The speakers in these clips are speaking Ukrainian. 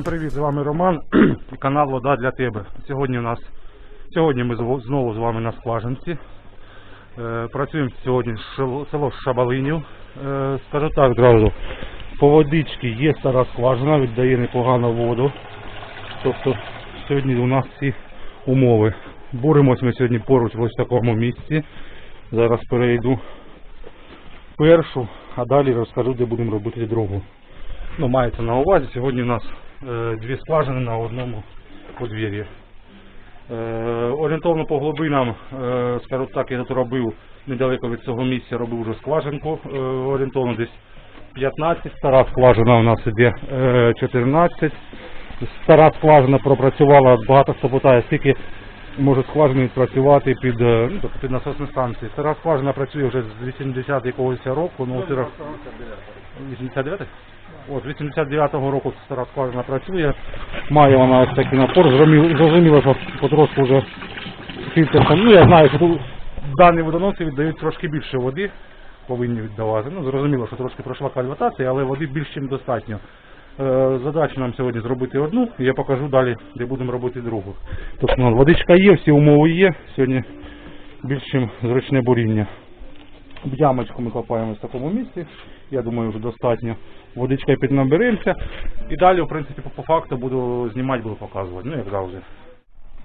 Всім привіт, з вами Роман канал Вода для тебе. Сьогодні у нас сьогодні ми знову з вами на скважинці. Е, працюємо сьогодні село Шабалинів. Е, скажу так одразу, по водичці є стара скважина, віддає непогану воду. Тобто сьогодні у нас ці умови. Боремось ми сьогодні поруч в ось такому місці. Зараз перейду першу, а далі розкажу, де будемо робити другу. Ну, мається на увазі, сьогодні у нас дві скважини на одному подвір'ї. Е, орієнтовно по глибинам, е, скажу так, я тут робив недалеко від цього місця, робив вже скважинку, е, орієнтовно десь 15, стара скважина у нас іде е, 14. Стара скважина пропрацювала, багато хто питає, скільки може скважини відпрацювати під, е, ну, тобто під насосні станції. Стара скважина працює вже з 80 якогось року, ну, от, 89 От, 89-го року стара скважина працює, має вона ось такий напор, зрозуміло, що потрошку вже фільтр там, ну я знаю, що тут дані водоноси віддають трошки більше води, повинні віддавати. Ну, зрозуміло, що трошки пройшла кальватація, але води більш ніж достатньо. Е, Задача нам сьогодні зробити одну, і я покажу далі, де будемо робити другу. Тобто ну, водичка є, всі умови є, сьогодні більш ніж зручне буріння. Ямочку ми копаємо в такому місці. Я думаю, вже достатньо. Водичка піднаберемося. І далі, в принципі, по, факту буду знімати, буду показувати. Ну, як завжди.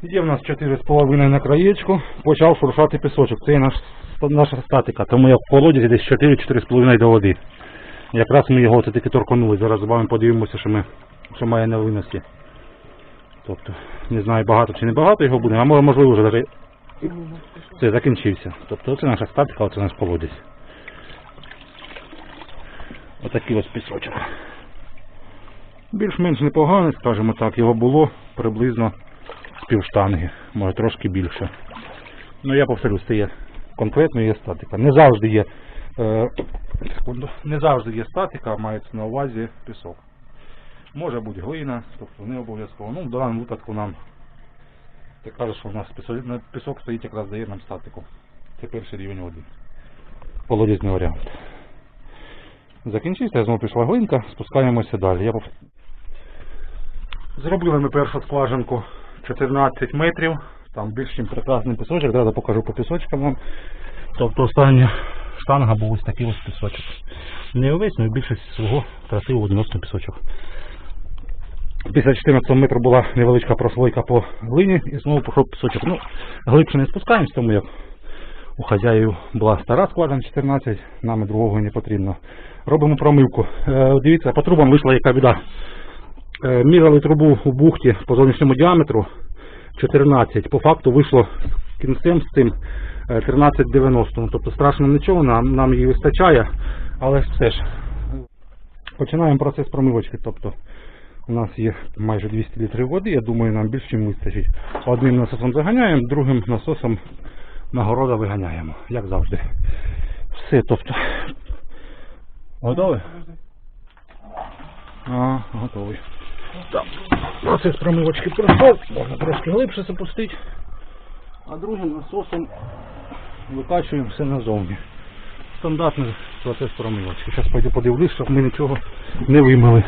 Є в нас 4,5 на краєчку. Почав шуршати пісочок. Це є наш, наша статика. Тому як в колодязі десь 4-4,5 до води. Якраз ми його таки торканули. Зараз з вами подивимося, що, ми, що має на виносі. Тобто, не знаю багато чи не багато його буде, а можливо вже навіть це закінчився. Тобто це наша статика, оце наш колодязь. Отакий ось пісочок. Більш-менш непоганий, скажімо так, його було приблизно з півштанги, може трошки більше. Ну я повторю, це є конкретно є статика. Не завжди є, е, секунду, не завжди є статика, мається на увазі пісок. Може бути глина, тобто не обов'язково. Ну, в даному випадку нам ти кажеш, що у нас пісок, пісок стоїть якраз дає нам статику. Це перший рівень води. Половізний варіант. Закінчився, знову пішла глинка, спускаємося далі. Я. Зробили ми першу скважинку 14 метрів. Там більш ніж прекрасний пісочок, зараз покажу по пісочкам вам. Тобто остання штанга був ось такий ось пісочок. Не увесь, але більшість свого красивого відносно пісочок. Після 14 метру була невеличка прослойка по глині і знову пішов пісочок. Ну, глибше не спускаємось, тому як у хазяїв була стара скважина 14, нам другого не потрібно. Робимо промивку. Е, дивіться, по трубам вийшла яка біда. Е, міряли трубу у бухті по зовнішньому діаметру 14. По факту вийшло кінцем з цим е, 13,90. Ну, Тобто страшно нічого, нам, нам її вистачає, але все ж. Починаємо процес промивочки. Тобто у нас є майже 200 літрів води, я думаю, нам більше ніж вистачить. Одним насосом заганяємо, другим насосом на города виганяємо, як завжди. Все, тобто. Готові? А, готовий. Так, процес промивочки пройшов, можна трошки глибше запустити. А другим насосом викачуємо все назовні. Стандартний процес промивочки. Зараз пойду подивлюсь, щоб ми нічого не вимили.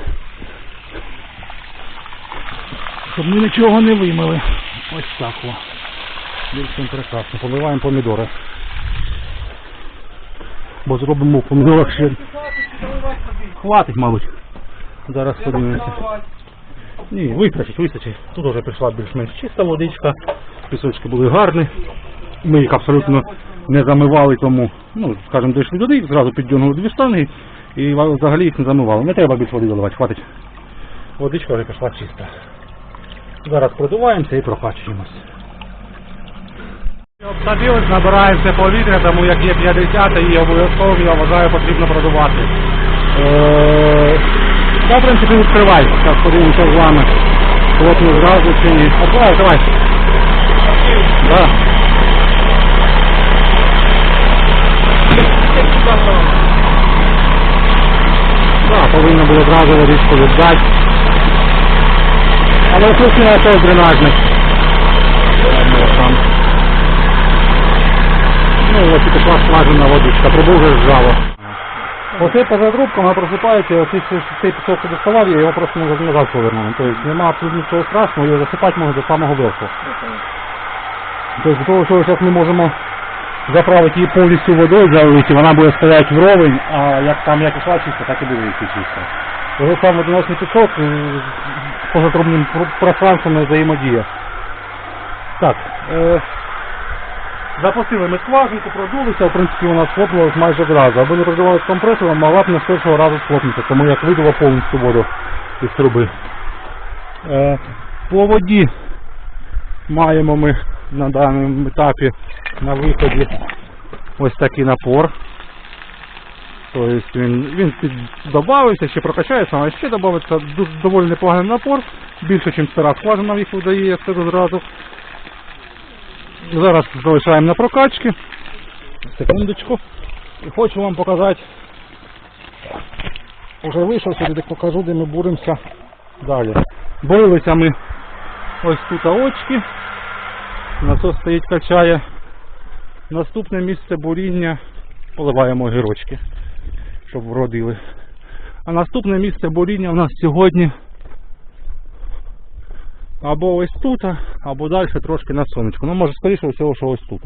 Щоб ми нічого не вимили. Ось так о. Більш прекрасно. Поливаємо помідори. Бо зробимо помідорах ще. Хватить, мабуть. Зараз подивимося. Ні, вистачить, вистачить. Тут вже прийшла більш-менш чиста водичка. Пісочки були гарні. Ми їх абсолютно не замивали, тому, ну, скажімо, дійшли до них, зразу піддягнули дві штанги і взагалі їх не замивали. Не треба більше води доливати, хватить. Водичка вже пішла чиста. Зараз продуваємося і прокачуємося. Обсадились, набираємося повітря, тому як є 50 і обов'язково, я вважаю, потрібно продувати. Е, Та, в принципі, відкривай. Зараз подивимося з вами. От ми зразу чи ні. Откривай, давай. Да. Так, повинно було одразу водичку віддати. Але не то дренажник. Там. Ну, ось і пішла скважина водичка, трубу вже зжало. Оцей позатрубка, вона просипається, оцей цей- цей пісок доставав, я його просто назад назад повернув. Тобто нема абсолютно нічого страшного, його засипати можна до самого верху. Тобто до того, що зараз ми можемо заправити її повністю водою, залити, вона буде стояти вровень, а як там як ішла чисто, так і буде йти чисто. Ось сам водоносний пісок з позатрубним пр- пространством не взаємодіє. Так, е, запустили ми скважинку, продулися, в принципі вона схлопнулась майже одразу. Аби не продувалась компресором, могла б не з першого разу схлопнути, тому як видала повністю воду із труби. Е, по воді маємо ми на даному етапі на виході ось такий напор. Тобто він, він додався, ще прокачається, а ще додається доволі непоганий напор, більше, ніж стара скважина їх видає, я скажу зразу. Зараз залишаємо на прокачки. Секундочку. І хочу вам показати. Уже вийшов сюди, де покажу, де ми буремося далі. Борилися ми ось тут очки. Насос стоїть качає. Наступне місце буріння поливаємо огірочки, щоб вродили. А наступне місце буріння у нас сьогодні або ось тут, або далі трошки на сонечку. Ну, може, скоріше всього, що ось тут.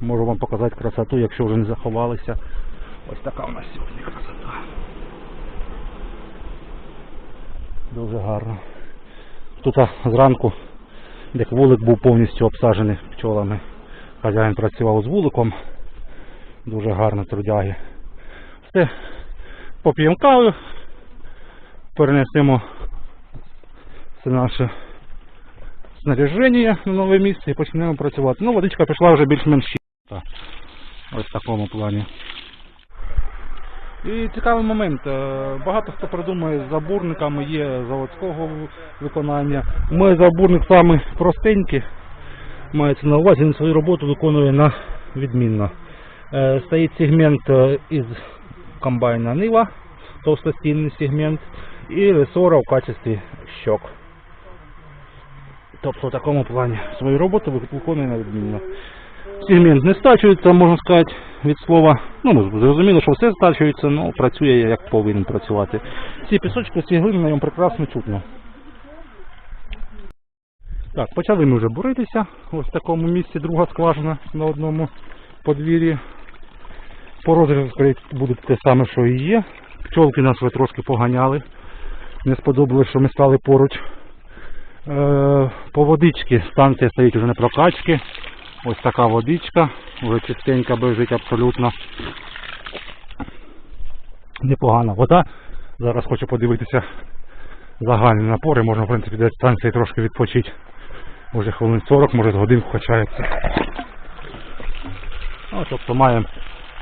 Можу вам показати красоту, якщо вже не заховалися. Ось така у нас сьогодні красота. Дуже гарно. Тут зранку, де вулик був повністю обсаджений пчолами. Хазяїн працював з вуликом. Дуже гарно трудяги. Все, поп'ємо каву, перенесемо все наше снаряження на нове місце і почнемо працювати. Ну, водичка пішла вже більш-менш чиста. Ось в такому плані. І цікавий момент. е, Багато хто придумує з забурниками, є заводського виконання. Мой забурник саме простенький. Мається на увазі, він свою роботу виконує на відмінно. Е, Стоїть сегмент е, із комбайна Нива, товстостінний сегмент, і ресора в качестві щок. Тобто в такому плані свою роботу ви- виконує на відмінно. Сегмент не стачується, можна сказати, від слова. Ну, зрозуміло, що все стачується, але працює як повинен працювати. Ці пісочки, ці глини на ньому прекрасно чутно. Так, почали ми вже буритися. Ось в такому місці друга скважина на одному подвір'ї. По розрізу скоріше, буде те саме, що і є. Пчолки нас вже трошки поганяли. Не сподобалось, що ми стали поруч. Е, по водичці станція стоїть вже не прокачки. Ось така водичка, вже чистенька бежить абсолютно. Непогана вода. Зараз хочу подивитися загальні напори. Можна, в принципі, десь станції трошки відпочити. Може хвилин 40, може з годинку качається. Ну, тобто маємо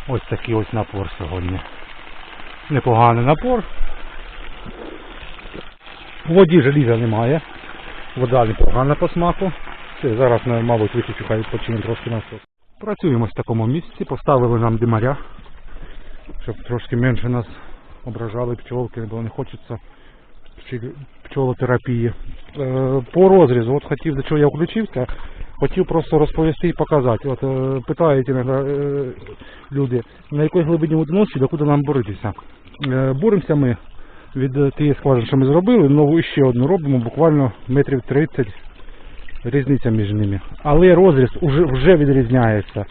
ось такий ось напор сьогодні. Непоганий напор. В воді желіза немає. Вода непогана по смаку. Все, зараз, мабуть, виключу, хай відпочине трошки насос. Працюємо в такому місці, поставили нам димаря, щоб трошки менше нас ображали пчолки, бо не хочеться пчолотерапії. Е, По розрізу, от хотів, до чого я включився, хотів просто розповісти і показати. От е, питають е, люди, на якій глибині водоносі, докуди нам боритися. Боремося ми від е, тієї скважини, що ми зробили, нову ще одну робимо, буквально метрів 30 різниця між ними. Але розріз уже, вже відрізняється.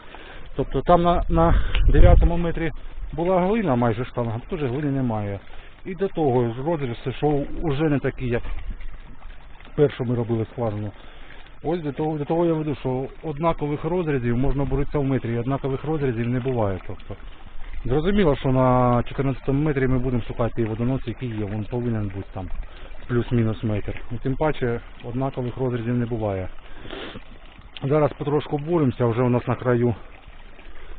Тобто там на, на 9 метрі була глина майже штанга, тут вже глини немає. І до того розріз йшов уже не такий, як першу ми робили скважину. Ось до того, до того я веду, що однакових розрізів можна боротися в метрі, і однакових розрізів не буває. Тобто. Зрозуміло, що на 14 метрі ми будемо шукати і водонос, який є, він повинен бути там плюс-мінус метр. І тим паче однакових розрізів не буває. Зараз потрошку боремося, вже у нас на краю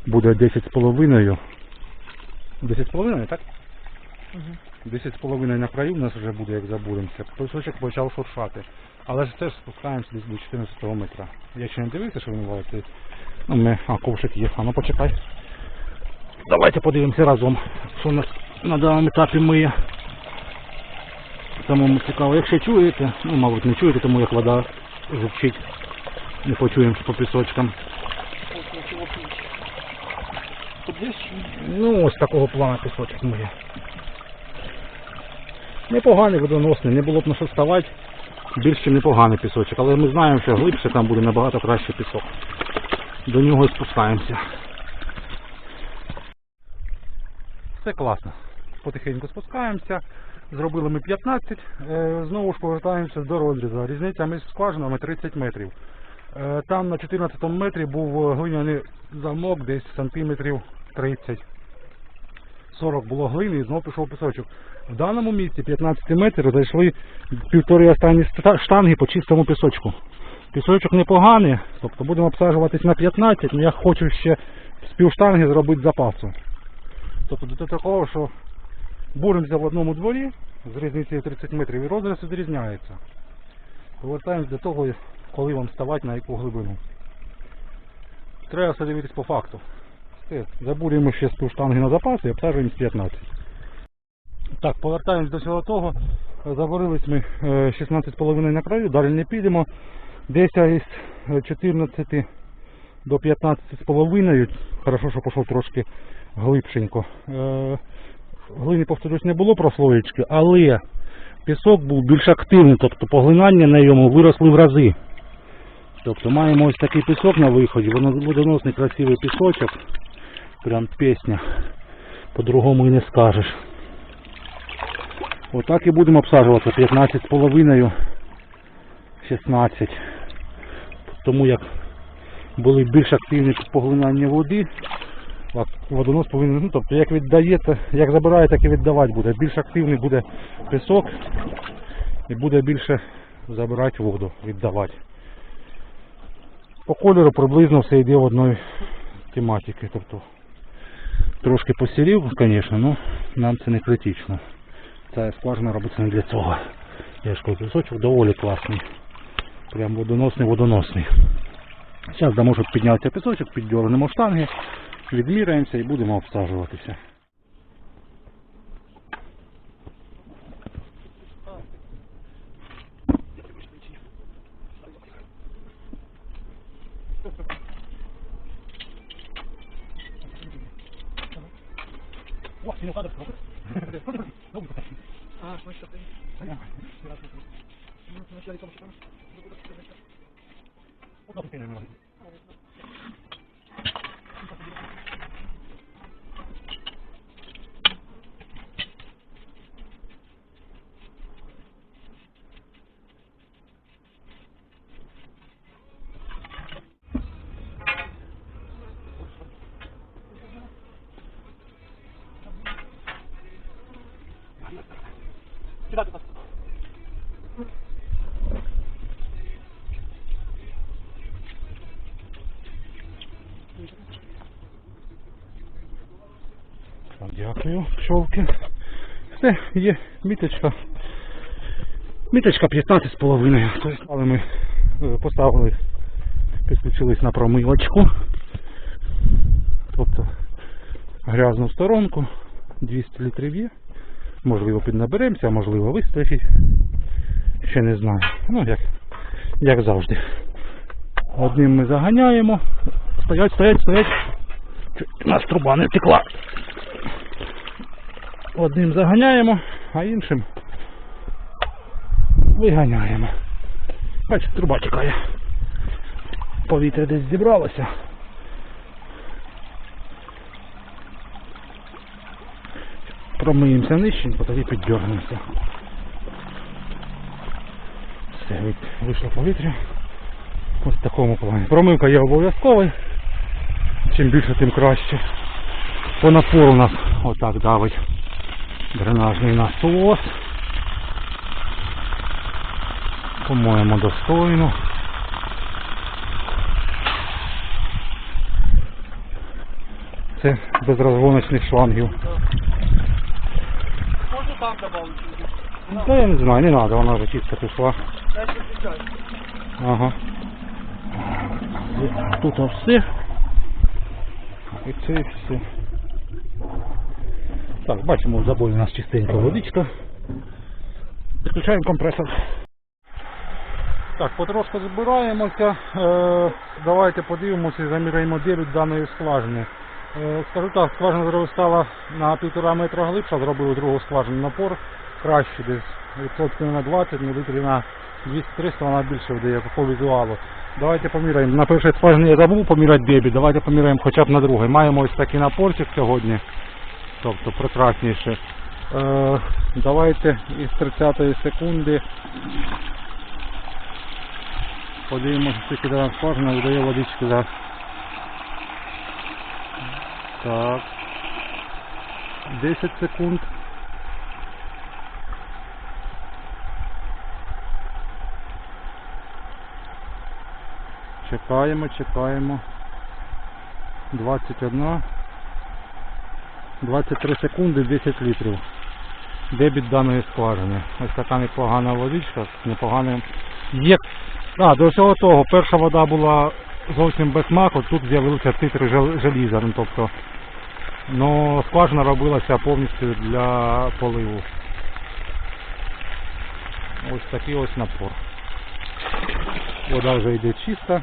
буде 10,5. 10,5, так? 10,5 на краю у нас вже буде, як забуремося. Пісочок почав шуршати. Але ж теж спускаємося десь до 14 метра. Я ще не дивився, що він валить. Ну, ми... А, ковшик є. А ну почекай. Давайте подивимося разом, що у нас на даному етапі миє. Самому цікаво. Якщо чуєте, ну мабуть не чуєте, тому як вода журчить. Не почуємо по пісочкам. Ну, ось такого плану пісочок моє. Непоганий водоносний, не було б на що ставати. Більш чим непоганий пісочок, але ми знаємо, що глибше там буде набагато краще пісок. До нього спускаємося. Все класно. Потихеньку спускаємося. Зробили ми 15, е, знову ж повертаємося до розрізу. Різниця між скважинами 30 метрів. Е, Там на 14 метрі був глиняний замок десь сантиметрів 30. 40 було глини і знов пішов пісочок. В даному місці 15 метрів зайшли півтори останні штанги по чистому пісочку. Пісочок непоганий, тобто будемо обсаджуватись на 15, але я хочу ще з півштанги зробити запасу. Тобто до такого, що боремося в одному дворі з різницею 30 метрів і розріз відрізняється. Повертаємось до того, коли вам ставати на яку глибину. Треба все дивитись по факту. Забурюємо ще з півштанги на запас і обсаджуємо з 15. Так, повертаємось до всього того. Заварились ми е, 16,5 на краю, далі не підемо. Десь із е, 14 до 15,5. Хорошо, що пішов трошки глибшенько. Е, Глини, повторюсь, не було прослоєчки, але пісок був більш активний, тобто поглинання на йому виросли в рази. Тобто маємо ось такий пісок на виході, воно водоносний красивий пісочок. Прям пісня. По-другому і не скажеш. Отак і будемо обсаджувати 15,5, 16. Тому як були більш активні поглинання води, водонос повинен, ну, тобто як віддаєте, як забирає, так і віддавати буде. Більш активний буде пісок і буде більше забирати воду, віддавати. По кольору приблизно все йде в одної тематики. Тобто трошки посірів, звісно, але нам це не критично. Ця скважина робиться не для цього. Я ж кажу, пісочок доволі класний. Прям водоносний, водоносний. Зараз дамо, щоб піднявся пісочок, піддернемо штанги, відміряємося і будемо обсаджуватися. А, ну що дякую, пчолки. Все, є міточка. Міточка 15,5. Тобто, але ми е, поставили, підключились на промивочку. Тобто грязну сторонку. 200 літрів є. Можливо піднаберемося, можливо вистачить. Ще не знаю. Ну як, як завжди. Одним ми заганяємо. Стоять, стоять, стоять. У нас труба не втекла. Одним заганяємо, а іншим виганяємо. Бачите, труба тікає. Повітря десь зібралося. Промиємося нижченько, тоді піддергнемося. Все, вийшло повітря. Ось в такому плані. Промивка є обов'язковою. Чим більше, тим краще. По напору нас отак давить дренажний насос. По-моєму, достойно. Це без розгоночних шлангів. Можна там добавити? Та я не знаю, не треба, вона вже чисто пішла. Ага. Тут все. І це все. Так, бачимо, в забої у нас чистенька водичка. Включаємо компресор. Так, потрошку збираємося. Е, давайте подивимося і заміряємо дебіт даної скважини. Е, Скажу так, скважина зробила стала на півтора метра глибша, зробили другу скважину напор краще, десь відсотків на 20, ну літрів на 200-300 вона більше видає по візуалу. Давайте поміряємо. На першій скважині я забув поміряти дебі, давайте поміряємо хоча б на другій. Маємо ось такий напорчик сьогодні, тобто прекрасніше. Е, давайте із 30 секунди подивимося, скільки дана скважина видає водички за так. 10 секунд. Чекаємо, чекаємо. 21. 23 секунди 10 літрів. Дебіт даної скважини. Ось така непогана водичка з непоганим. Є. А, до всього того, перша вода була зовсім без смаку, тут з'явилися титри жел- желіза, ну, тобто Ну, скважина робилася повністю для поливу. Ось такий ось напор. Вода вже йде чиста.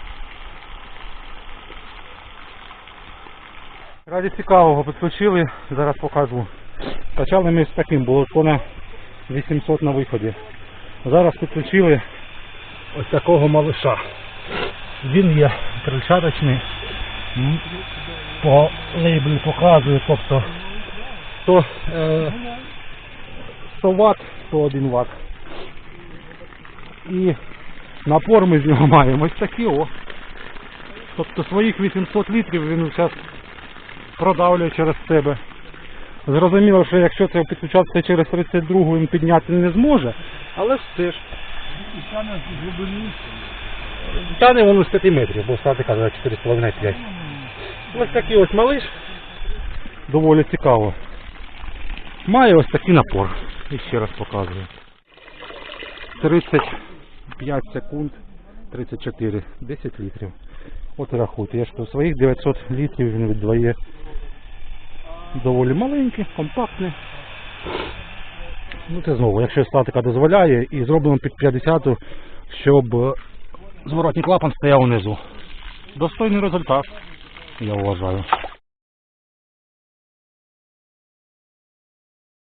Раді цікавого підключили, зараз покажу. Качали ми з таким, було тона 800 на виході. Зараз підключили ось такого малиша. Він є крильчаточний. По лейблі показує, тобто 100, е, 100 Вт, 101 Вт. І напор ми з нього маємо ось такий о. Тобто своїх 800 літрів він зараз продавлює через себе. Зрозуміло, що якщо це підключатися через 32 він підняти не зможе, але ж все ж. Тяне воно з 5 метрів, бо стати каже 4,5-5. Ось такий ось малиш. Доволі цікаво. Має ось такий напор. І ще раз показую. 35 секунд, 34, 10 літрів. От і я ж кажу, своїх 900 літрів він віддає доволі маленький, компактний. Ну це знову, якщо статика дозволяє, і зроблено під 50, щоб е, зворотній клапан стояв унизу. Достойний результат, я вважаю.